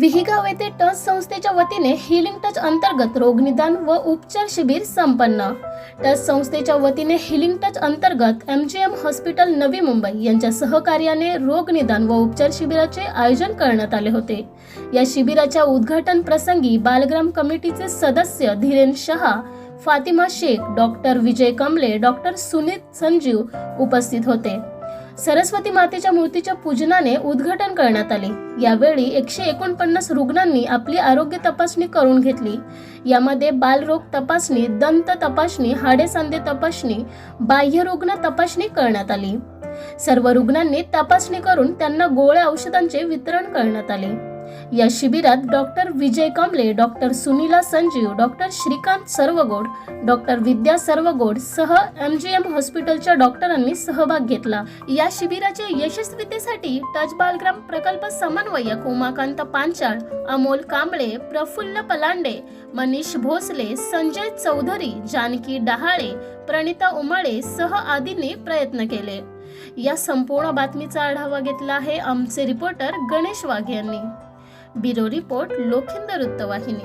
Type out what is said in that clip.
विहिगाव येथे टच संस्थेच्या वतीने हिलिंग टच अंतर्गत रोगनिदान व उपचार शिबिर संपन्न. टच संस्थेच्या वतीने हिलिंग टच अंतर्गत M G M hospital Navi Mumbai यांच्या सहकार्याने रोगनिदान व उपचार शिबिराचे आयोजन करण्यात आले होते. या शिबिराच्या उद्घाटन प्रसंगी बालग्राम कमिटीचे सदस्य धीरेन शहा फातिमा शेख डॉक्टर विजय कमले डॉक्टर सुनीत संजीव उपस्थित होते. सरस्वती मातेच्या मूर्तीच्या पूजनाने उद्घाटन करण्यात आले. यावेळी एकशे एकोणपन्नास रुग्णांनी आपली आरोग्य तपासणी करून घेतली. यामध्ये बालरोग तपासणी दंत तपासणी हाडेसांधे तपासणी बाह्य रुग्ण तपासणी करण्यात आली. सर्व रुग्णांनी तपासणी करून त्यांना गोळ्या औषधांचे वितरण करण्यात आले. या शिबिरात doctor Vijay Kamle doctor Sunila Sanjeev doctor Shrikant Sarvagod doctor Vidya Sarvagod सह एम जी एम हॉस्पिटलच्या डॉक्टरांनी सहभाग घेतला. या शिबिराच्या यशस्वीतेसाठी टच बालग्राम प्रकल्प समन्वयक उमाकांत पांचाळ अमोल कांबळे प्रफुल्ल पलांडे मनीष भोसले संजय चौधरी जानकी डहाळे प्रणिता उमाळे सह आदींनी प्रयत्न केले. या संपूर्ण बातमीचा आढावा घेतला आहे आमचे रिपोर्टर गणेश वाघ यांनी. Bureau report Lakhindar উত্তবাহিনী